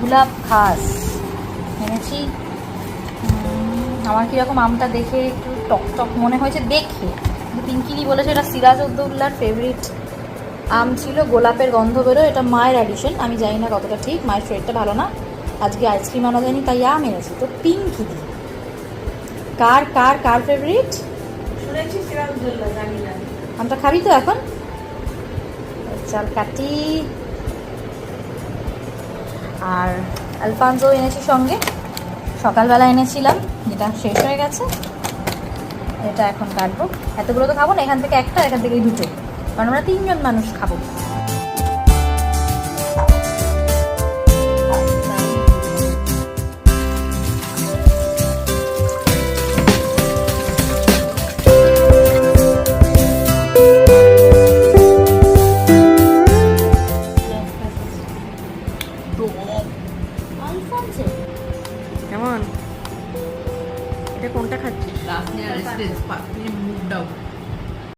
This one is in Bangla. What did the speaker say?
গোলাপ খাস। এনেছি। আমার কীরকম আমটা দেখে একটু টক টক মনে হয়েছে দেখে। পিঙ্কিনি বলেছে এটা সিরাজ উদ্দৌল্লার ফেভারিট আম ছিল গোলাপের গন্ধ বেরো এটা মায়ের অ্যাডিশন আমি জানি না কতটা ঠিক মায়ের ফ্রেডটা ভালো না। আজকে আইসক্রিম আনা যায়নি তাই আম এনেছি। তো পিঙ্কি দি কার কার কার ফেভারিট আমটা খাবি তো এখন? চাল কাটি। আর আলফানজো এনেছি সঙ্গে। সকালবেলা এনেছিলাম, যেটা শেষ হয়ে গেছে। এটা এখন কাটবো। এতগুলো তো খাব না, এখান থেকে একটা, এখান থেকে দুটো। কারণ আমরা তিনজন মানুষ খাব। কেমন এটা কোনটা খাচ্ছিস mugged out.